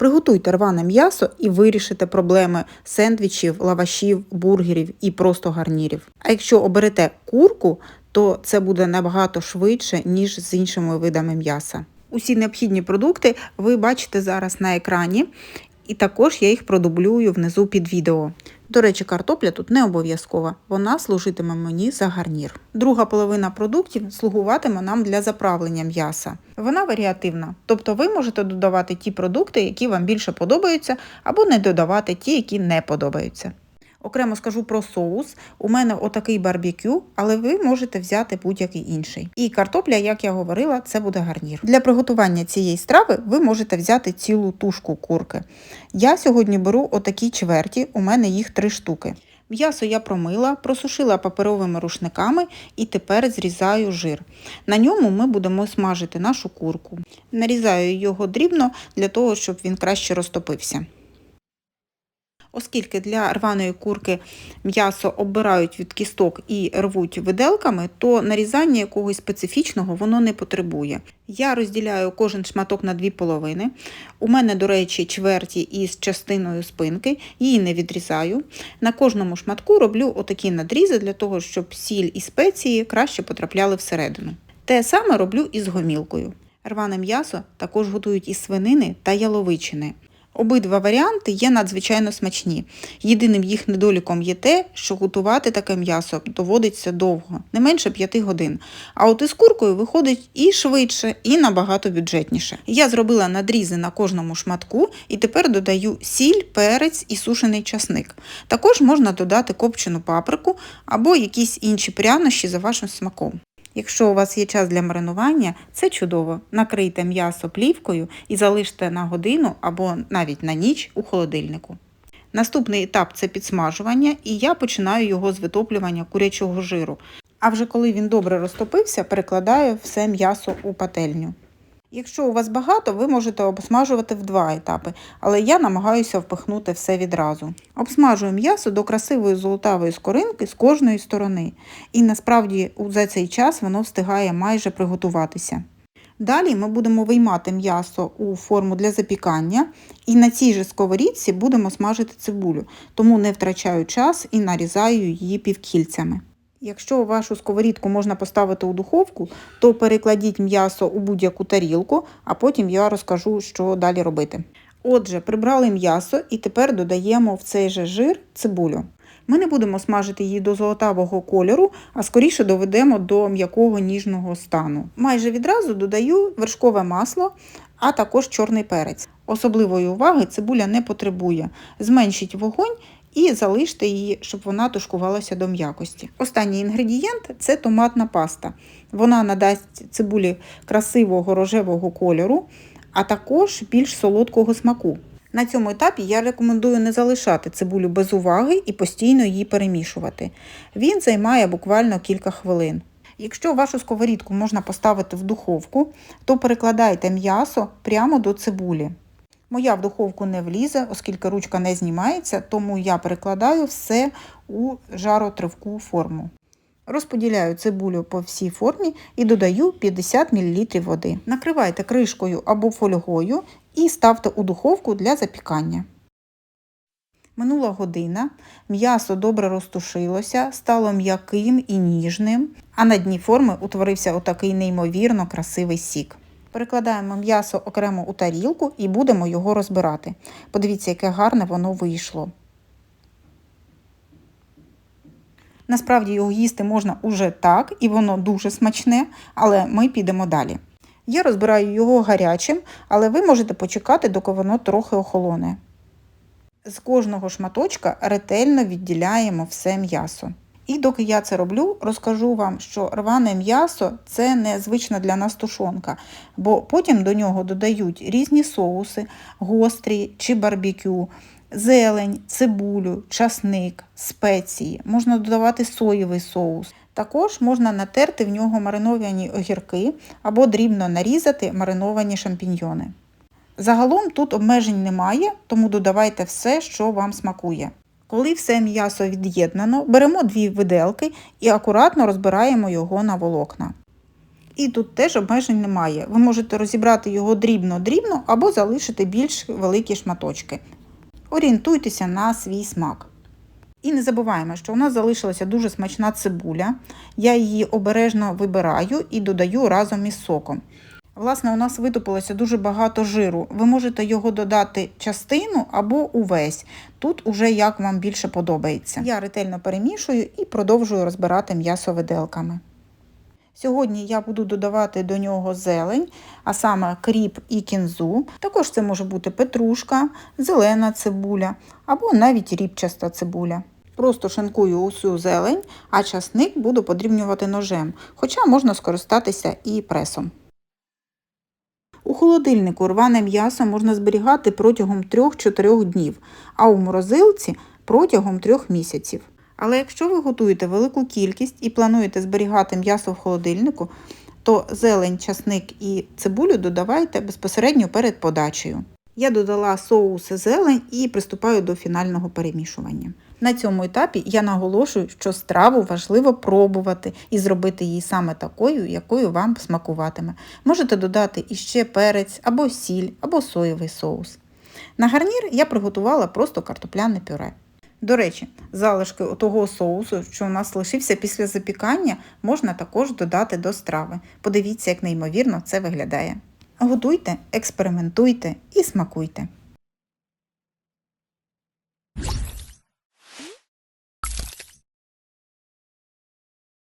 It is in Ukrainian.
Приготуйте рване м'ясо і вирішите проблеми сендвічів, лавашів, бургерів і просто гарнірів. А якщо оберете курку, то це буде набагато швидше, ніж з іншими видами м'яса. Усі необхідні продукти ви бачите зараз на екрані, і також я їх продублюю внизу під відео. До речі, картопля тут не обов'язкова, вона служитиме мені за гарнір. Друга половина продуктів слугуватиме нам для заправлення м'яса. Вона варіативна, тобто ви можете додавати ті продукти, які вам більше подобаються, або не додавати ті, які не подобаються. Окремо скажу про соус. У мене отакий барбекю, але ви можете взяти будь-який інший. І картопля, як я говорила, це буде гарнір. Для приготування цієї страви ви можете взяти цілу тушку курки. Я сьогодні беру отакі чверті, у мене їх три штуки. М'ясо я промила, просушила паперовими рушниками і тепер зрізаю жир. На ньому ми будемо смажити нашу курку. Нарізаю його дрібно для того, щоб він краще розтопився. Оскільки для рваної курки м'ясо оббирають від кісток і рвуть виделками, то нарізання якогось специфічного воно не потребує. Я розділяю кожен шматок на дві половини. У мене, до речі, чверті із частиною спинки, її не відрізаю. На кожному шматку роблю отакі надрізи для того, щоб сіль і спеції краще потрапляли всередину. Те саме роблю і з гомілкою. Рване м'ясо також готують із свинини та яловичини. Обидва варіанти є надзвичайно смачні. Єдиним їх недоліком є те, що готувати таке м'ясо доводиться довго, не менше 5 годин. А от із куркою виходить і швидше, і набагато бюджетніше. Я зробила надрізи на кожному шматку і тепер додаю сіль, перець і сушений часник. Також можна додати копчену паприку або якісь інші прянощі за вашим смаком. Якщо у вас є час для маринування, це чудово. Накрийте м'ясо плівкою і залиште на годину або навіть на ніч у холодильнику. Наступний етап це підсмажування, і я починаю його з витоплювання курячого жиру. А вже коли він добре розтопився, перекладаю все м'ясо у пательню. Якщо у вас багато, ви можете обсмажувати в два етапи, але я намагаюся впихнути все відразу. Обсмажую м'ясо до красивої золотавої скоринки з кожної сторони, і насправді за цей час воно встигає майже приготуватися. Далі ми будемо виймати м'ясо у форму для запікання, і на цій же сковорідці будемо смажити цибулю, тому не втрачаю час і нарізаю її півкільцями. Якщо вашу сковорідку можна поставити у духовку, то перекладіть м'ясо у будь-яку тарілку, а потім я розкажу, що далі робити. Отже, прибрали м'ясо і тепер додаємо в цей же жир цибулю. Ми не будемо смажити її до золотавого кольору, а скоріше доведемо до м'якого ніжного стану. Майже відразу додаю вершкове масло, а також чорний перець. Особливої уваги цибуля не потребує. Зменшіть вогонь і залиште її, щоб вона тушкувалася до м'якості. Останній інгредієнт це томатна паста. Вона надасть цибулі красивого рожевого кольору, а також більш солодкого смаку. На цьому етапі я рекомендую не залишати цибулю без уваги і постійно її перемішувати. Він займає буквально кілька хвилин. Якщо вашу сковорідку можна поставити в духовку, то перекладайте м'ясо прямо до цибулі. Моя в духовку не влізе, оскільки ручка не знімається, тому я перекладаю все у жаротривку форму. Розподіляю цибулю по всій формі і додаю 50 мл води. Накривайте кришкою або фольгою і ставте у духовку для запікання. Минула година, м'ясо добре розтушилося, стало м'яким і ніжним, а на дні форми утворився отакий неймовірно красивий сік. Перекладаємо м'ясо окремо у тарілку і будемо його розбирати. Подивіться, яке гарне воно вийшло. Насправді його їсти можна уже так, і воно дуже смачне, але ми підемо далі. Я розбираю його гарячим, але ви можете почекати, доки воно трохи охолоне. З кожного шматочка ретельно відділяємо все м'ясо. І доки я це роблю, розкажу вам, що рване м'ясо це незвична для нас тушонка, бо потім до нього додають різні соуси, гострі чи барбекю, зелень, цибулю, часник, спеції. Можна додавати соєвий соус. Також можна натерти в нього мариновані огірки або дрібно нарізати мариновані шампіньйони. Загалом тут обмежень немає, тому додавайте все, що вам смакує. Коли все м'ясо від'єднано, беремо дві виделки і акуратно розбираємо його на волокна. І тут теж обмежень немає. Ви можете розібрати його дрібно-дрібно або залишити більш великі шматочки. Орієнтуйтеся на свій смак. І не забуваємо, що у нас залишилася дуже смачна цибуля. Я її обережно вибираю і додаю разом із соком. Власне, у нас витопилося дуже багато жиру. Ви можете його додати частину або увесь. Тут уже як вам більше подобається. Я ретельно перемішую і продовжую розбирати м'ясо виделками. Сьогодні я буду додавати до нього зелень, а саме кріп і кінзу. Також це може бути петрушка, зелена цибуля або навіть рібчаста цибуля. Просто шинкую усю зелень, а часник буду подрібнювати ножем, хоча можна скористатися і пресом. У холодильнику рване м'ясо можна зберігати протягом 3-4 днів, а у морозилці протягом 3 місяців. Але якщо ви готуєте велику кількість і плануєте зберігати м'ясо в холодильнику, то зелень, часник і цибулю додавайте безпосередньо перед подачею. Я додала соус зелень і приступаю до фінального перемішування. На цьому етапі я наголошую, що страву важливо пробувати і зробити її саме такою, якою вам смакуватиме. Можете додати іще перець, або сіль, або соєвий соус. На гарнір я приготувала просто картопляне пюре. До речі, залишки того соусу, що у нас лишився після запікання, можна також додати до страви. Подивіться, як неймовірно це виглядає. Готуйте, експериментуйте і смакуйте.